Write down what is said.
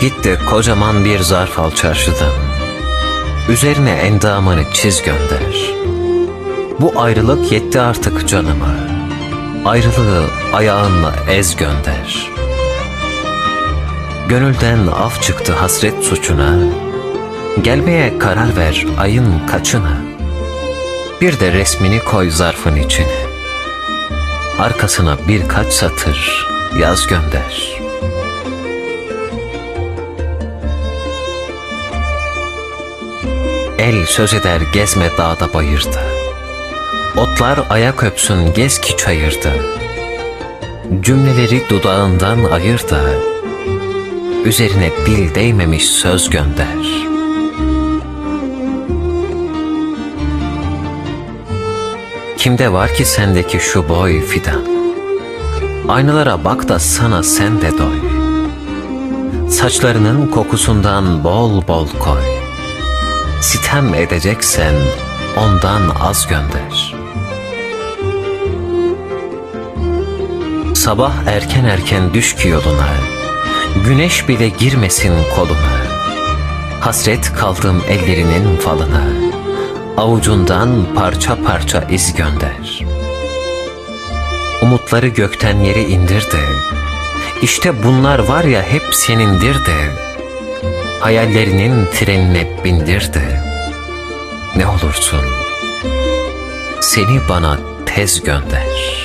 Git de kocaman bir zarf al çarşıdan. Üzerine endamını çiz gönder. Bu ayrılık yetti artık canıma. Ayrılığı ayağınla ez gönder. Gönülden af çıktı hasret suçuna. Gelmeye karar ver ayın kaçına. Bir de resmini koy zarfın içine. Arkasına birkaç satır yaz gönder. El söz eder gezme dağda bayırda. Otlar ayak öpsün gez ki çayırda. Cümleleri dudağından ayır da üzerine dil değmemiş söz gönder. Kimde var ki sendeki şu boy fidan? Aynalara bak da sana sen de doy. Saçlarının kokusundan bol bol koy. Sitem edeceksen ondan az gönder. Sabah erken erken düş ki yoluna, güneş bile girmesin koluna. Hasret kaldım ellerinin falına, avucundan parça parça iz gönder. Umutları gökten yere indir de, işte bunlar var ya hep senindir de, hayallerinin trenine bindir de, ne olursun seni bana tez gönder.''